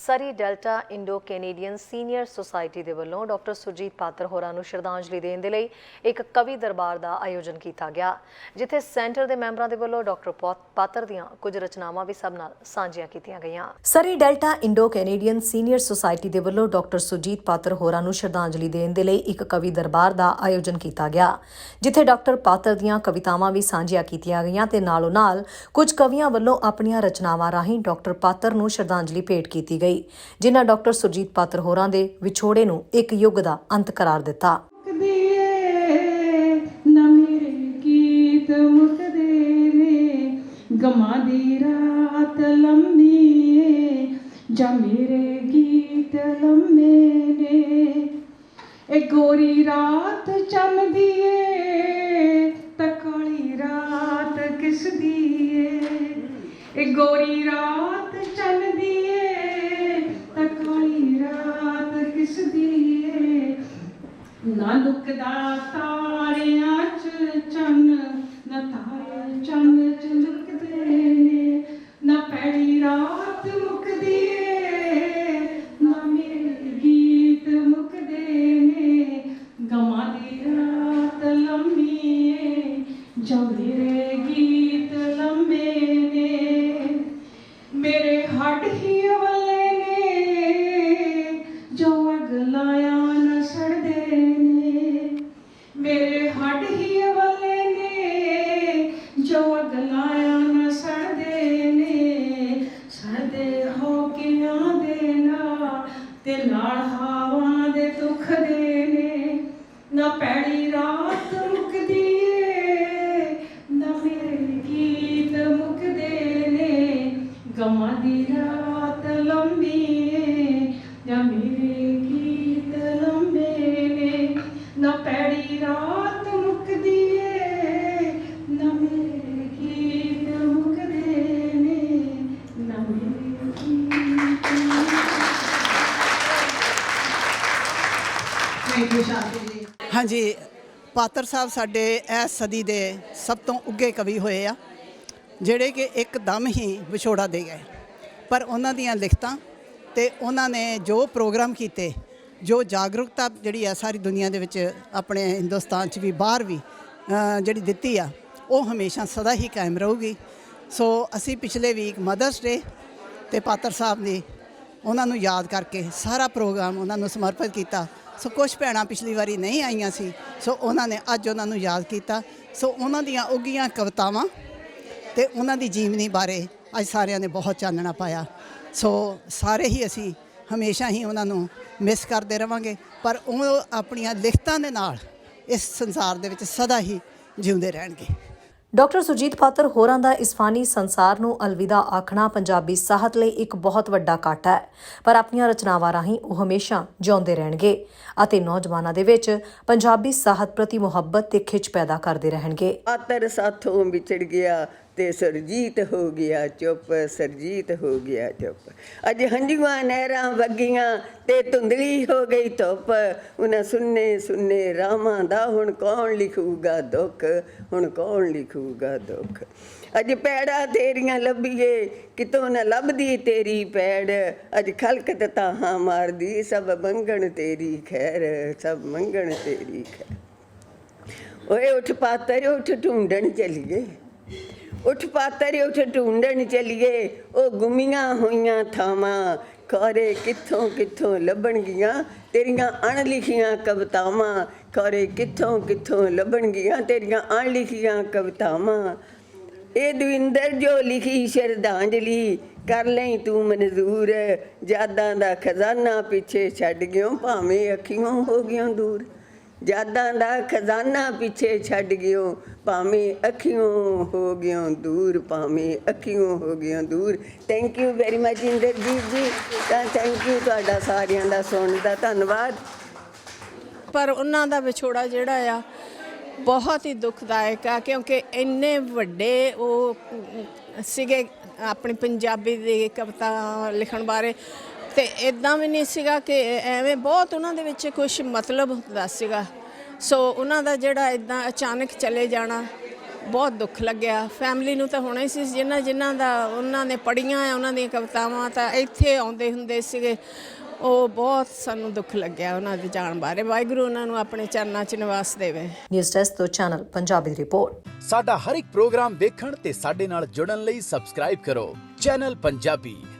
Surrey Delta Indo Canadian senior society ਦੇ ਵੱਲੋਂ doctor Surjit Patar ਹੋਰਾਂ ਨੂੰ ਸ਼ਰਧਾਂਜਲੀ ਦੇਣ ਦੇ ਲਈ ਇੱਕ ਕਵੀ ਦਰਬਾਰ ਦਾ ਆਯੋਜਨ ਕੀਤਾ ਗਿਆ, ਜਿੱਥੇ ਸੈਂਟਰ ਦੇ ਮੈਂਬਰਾਂ ਦੇ ਵੱਲੋਂ ਡਾਕਟਰ ਪਾਤਰ ਦੀਆਂ ਕੁਝ ਰਚਨਾਵਾਂ ਵੀ ਸਭ ਨਾਲ ਸਾਂਝੀਆਂ ਕੀਤੀਆਂ ਗਈਆਂ। Surrey Delta Indo Canadian senior society ਦੇ ਵੱਲੋਂ ਡਾਕਟਰ ਸੁਰਜੀਤ ਪਾਤਰ ਹੋਰਾਂ ਨੂੰ ਸ਼ਰਧਾਂਜਲੀ ਦੇਣ ਦੇ ਲਈ ਇੱਕ ਕਵੀ ਦਰਬਾਰ ਦਾ ਆਯੋਜਨ ਕੀਤਾ ਗਿਆ, ਜਿੱਥੇ ਡਾਕਟਰ ਪਾਤਰ ਦੀਆਂ ਕਵਿਤਾਵਾਂ ਵੀ ਸਾਂਝੀਆਂ ਕੀਤੀਆਂ ਗਈਆਂ ਤੇ ਨਾਲੋਂ ਨਾਲ ਕੁਝ ਕਵੀਆਂ ਵੱਲੋਂ ਆਪਣੀਆਂ ਰਚਨਾਵਾਂ ਰਾਹੀਂ ਡਾਕਟਰ ਪਾਤਰ ਨੂੰ ਸ਼ਰਧਾਂਜਲੀ ਭੇਟ ਕੀਤੀ ਗਈ। ਜਿਨ੍ਹਾਂ ਡਾਕਟਰ ਸੁਰਜੀਤ ਪਾਤਰ ਹੋਰਾਂ ਦੇ ਵਿਛੋੜੇ ਨੂੰ ਇੱਕ ਯੁੱਗ ਦਾ ਅੰਤ ਕਰਾਰ ਦਿੱਤਾ। ਮੁੱਕਦੇ ਨੇ, ਗਮਾਂ ਦੀ ਰਾਤ ਲੰਮੀ ਏ, ਜਾਂ ਮੇਰੇ ਗੀਤ ਲੰਮੇ ਨੇ। ਇਹ ਗੋਰੀ ਰਾਤ ਚੰਨਦੀ ਏ ਤਕਾਲੀ ਰਾਤ ਕਿਸਦੀ ਏ। ਇਹ ਗੋਰੀ ਰਾਤ ਚੰਨਦੀ ਨਾ ਦਾ ਤਾਰਿਆਂ ਹਵਾ ਦੇ ਦੁੱਖ ਦੇ ਨੇ। ਨਾ ਪੈੜੀ ਰਾਤ ਮੁਕਦੀ ਏ, ਨਾ ਮੇਰੇ ਗੀਤ ਮੁਕਦੇ ਨੇ। ਗਮਾਂ ਦੀ ਰਾਤ ਥੈਂਕ ਸ਼ਾਂਤੀ ਜੀ ਹਾਂਜੀ, ਪਾਤਰ ਸਾਹਿਬ ਸਾਡੇ ਇਸ ਸਦੀ ਦੇ ਸਭ ਤੋਂ ਉੱਗੇ ਕਵੀ ਹੋਏ ਆ, ਜਿਹੜੇ ਕਿ ਇੱਕਦਮ ਹੀ ਵਿਛੋੜਾ ਦੇ ਗਏ। ਪਰ ਉਹਨਾਂ ਦੀਆਂ ਲਿਖਤਾਂ ਤੇ ਉਹਨਾਂ ਨੇ ਜੋ ਪ੍ਰੋਗਰਾਮ ਕੀਤੇ, ਜੋ ਜਾਗਰੂਕਤਾ ਜਿਹੜੀ ਆ ਸਾਰੀ ਦੁਨੀਆ ਦੇ ਵਿੱਚ ਆਪਣੇ ਹਿੰਦੁਸਤਾਨ 'ਚ ਵੀ, ਬਾਹਰ ਵੀ ਜਿਹੜੀ ਦਿੱਤੀ ਆ, ਉਹ ਹਮੇਸ਼ਾ ਸਦਾ ਹੀ ਕਾਇਮ ਰਹੂਗੀ। ਸੋ ਅਸੀਂ ਪਿਛਲੇ ਵੀਕ ਮਦਰਸ ਡੇ ਤੇ ਪਾਤਰ ਸਾਹਿਬ ਨੇ ਉਹਨਾਂ ਨੂੰ ਯਾਦ ਕਰਕੇ ਸਾਰਾ ਪ੍ਰੋਗਰਾਮ ਉਹਨਾਂ ਨੂੰ ਸਮਰਪਿਤ ਕੀਤਾ। ਸੋ ਕੁਝ ਭੈਣਾਂ ਪਿਛਲੀ ਵਾਰੀ ਨਹੀਂ ਆਈਆਂ ਸੀ। ਸੋ ਉਹਨਾਂ ਨੇ ਅੱਜ ਉਹਨਾਂ ਨੂੰ ਯਾਦ ਕੀਤਾ। ਸੋ ਉਹਨਾਂ ਦੀਆਂ ਉੱਗੀਆਂ ਕਵਿਤਾਵਾਂ ਤੇ ਉਹਨਾਂ ਦੀ ਜੀਵਨੀ ਬਾਰੇ ਅੱਜ ਸਾਰਿਆਂ ਨੇ ਬਹੁਤ ਚਾਨਣਾ ਪਾਇਆ। ਸੋ ਸਾਰੇ ਹੀ ਅਸੀਂ ਹਮੇਸ਼ਾ ਹੀ ਉਹਨਾਂ ਨੂੰ ਮਿਸ ਕਰਦੇ ਰਵਾਂਗੇ। ਪਰ ਉਹ ਆਪਣੀਆਂ ਲਿਖਤਾਂ ਦੇ ਨਾਲ ਇਸ ਸੰਸਾਰ ਦੇ ਵਿੱਚ ਸਦਾ ਹੀ ਜਿਉਂਦੇ ਰਹਿਣਗੇ। ਡਾਕਟਰ ਸੁਰਜੀਤ ਪਾਤਰ, ਹੋਰਾਂ ਦਾ ਇਸ ਫਾਨੀ ਸੰਸਾਰ ਨੂੰ ਅਲਵਿਦਾ ਆਖਣਾ ਪੰਜਾਬੀ ਸਾਹਿਤ ਲਈ ਇੱਕ ਬਹੁਤ ਵੱਡਾ ਘਾਟਾ ਹੈ। ਪਰ ਆਪਣੀਆਂ ਰਚਨਾਵਾਂ ਰਾਹੀਂ ਉਹ ਹਮੇਸ਼ਾ ਜਿਉਂਦੇ ਰਹਿਣਗੇ ਅਤੇ ਨੌਜਵਾਨਾਂ ਦੇ ਵਿੱਚ ਪੰਜਾਬੀ ਸਾਹਿਤ ਪ੍ਰਤੀ ਮੁਹੱਬਤ ਤੇ ਖਿੱਚ ਪੈਦਾ ਕਰਦੇ ਰਹਿਣਗੇ। ਆਤਰ ਸਾਥੋਂ ਵਿਛੜ ਗਿਆ ਤੇ ਸਰਜੀਤ ਹੋ ਗਿਆ ਚੁੱਪ, ਸਰਜੀਤ ਹੋ ਗਿਆ ਚੁੱਪ। ਅੱਜ ਹੰਝੂਆਂ ਨਹਿਰਾਂ ਵਗੀਆਂ ਤੇ ਧੁੰਦਲੀ ਹੋ ਗਈ ਧੁੱਪ। ਉਹਨਾਂ ਸੁੰਨੇ ਸੁੰਨੇ ਰਾਮਾਂ ਦਾ ਹੁਣ ਕੌਣ ਲਿਖੂਗਾ ਦੁੱਖ? ਹੁਣ ਕੌਣ ਲਿਖੂਗਾ ਦੁੱਖ? ਅੱਜ ਪੈੜਾ ਤੇਰੀਆਂ ਲੱਭੀਏ, ਕਿਤੋਂ ਨਾ ਲੱਭਦੀ ਤੇਰੀ ਪੈੜ? ਅੱਜ ਖਲਕਤ ਤਾਹਾਂ ਮਾਰਦੀ, ਸਭ ਮੰਗਣ ਤੇਰੀ ਖੈਰ, ਸਭ ਮੰਗਣ ਤੇਰੀ ਖੈਰ। ਓਏ ਉੱਠ ਪਾਤਰ, ਉੱਠ ਢੂੰਡਣ ਚਲੀਏ। ਉਠ ਪਾਤਰ ਉੱਠ ਢੂੰਡਣ ਚਲੀਏ। ਉਹ ਗੁੰਮੀਆਂ ਹੋਈਆਂ ਥਾਵਾਂ, ਖਰੇ ਕਿੱਥੋਂ ਕਿੱਥੋਂ ਲੱਭਣਗੀਆਂ? ਤੇਰੀਆਂ ਅਣਲਿਖੀਆਂ ਕਵਿਤਾਵਾਂ, ਖਰੇ ਕਿੱਥੋਂ ਕਿੱਥੋਂ ਲੱਭਣਗੀਆਂ? ਤੇਰੀਆਂ ਅਣਲਿਖੀਆਂ ਕਵਿਤਾਵਾਂ। ਇਹ ਦਵਿੰਦਰ ਜੋ ਲਿਖੀ ਸ਼ਰਧਾਂਜਲੀ, ਕਰ ਲਈ ਤੂੰ ਮਨਜ਼ੂਰ। ਯਾਦਾਂ ਦਾ ਖਜ਼ਾਨਾ ਪਿੱਛੇ ਛੱਡ ਗਿਓ, ਭਾਵੇਂ ਅੱਖੀਆਂ ਹੋ ਗਿਓ ਦੂਰ। ਯਾਦਾਂ ਦਾ ਖਜ਼ਾਨਾ ਪਿੱਛੇ ਛੱਡ ਗਿਓ, ਭਾਵੇਂ ਅੱਖੀਆਂ ਹੋ ਗਿਆਂ ਦੂਰ, ਭਾਵੇਂ ਅੱਖੀਆਂ ਹੋ ਗਿਆਂ ਦੂਰ। Thank you very much Inderjit ji. ਤਾਂ ਥੈਂਕ ਯੂ ਤੁਹਾਡਾ ਸਾਰਿਆਂ ਦਾ ਸੁਣਨ ਦਾ ਧੰਨਵਾਦ। ਪਰ ਉਹਨਾਂ ਦਾ ਵਿਛੋੜਾ ਜਿਹੜਾ ਆ, ਬਹੁਤ ਹੀ ਦੁਖਦਾਇਕ ਆ, ਕਿਉਂਕਿ ਇੰਨੇ ਵੱਡੇ ਉਹ ਸੀਗੇ, ਆਪਣੀ ਪੰਜਾਬੀ ਦੀ ਕਵਿਤਾ ਲਿਖਣ ਬਾਰੇ। ਤੇ ਇਦਾਂ ਵੀ ਨਹੀਂ ਸੀਗਾ ਕਿ ਐਵੇਂ ਬਹੁਤ ਉਹਨਾਂ ਦੇ ਵਿੱਚ ਕੁਝ ਮਤਲਬ ਹੁੰਦਾ ਸੀਗਾ। ਸੋ ਉਹਨਾਂ ਦਾ ਜਿਹੜਾ ਇਦਾਂ ਅਚਾਨਕ ਚਲੇ ਜਾਣਾ ਬਹੁਤ ਦੁੱਖ ਲੱਗਿਆ। ਫੈਮਿਲੀ ਨੂੰ ਤਾਂ ਹੋਣਾ ਹੀ ਸੀ ਜਿਨ੍ਹਾਂ ਜਿਨ੍ਹਾਂ ਦਾ ਉਹਨਾਂ ਨੇ ਪੜੀਆਂ ਆ ਉਹਨਾਂ ਦੀਆਂ ਕਵਿਤਾਵਾਂ ਤਾਂ ਇੱਥੇ ਆਉਂਦੇ ਹੁੰਦੇ ਸੀਗੇ। ਉਹ ਬਹੁਤ ਸਾਨੂੰ ਦੁੱਖ ਲੱਗਿਆ ਉਹਨਾਂ ਦੇ ਜਾਣ ਬਾਰੇ। ਵਾਹਿਗੁਰੂ ਉਹਨਾਂ ਨੂੰ ਆਪਣੇ ਚਰਨਾਂ 'ਚ ਨਿਵਾਸ ਦੇਵੇ। ਨਿਊਜ਼ ਡੈਸਕ ਤੋਂ ਚੈਨਲ ਪੰਜਾਬੀ ਦੀ ਰਿਪੋਰਟ ਸਾਡਾ ਹਰ ਇੱਕ ਪ੍ਰੋਗਰਾਮ ਵੇਖਣ ਤੇ ਸਾਡੇ ਨਾਲ ਜੁੜਨ ਲਈ ਸਬਸਕ੍ਰਾਈਬ ਕਰੋ। ਚੈਨਲ ਪੰਜਾਬੀ।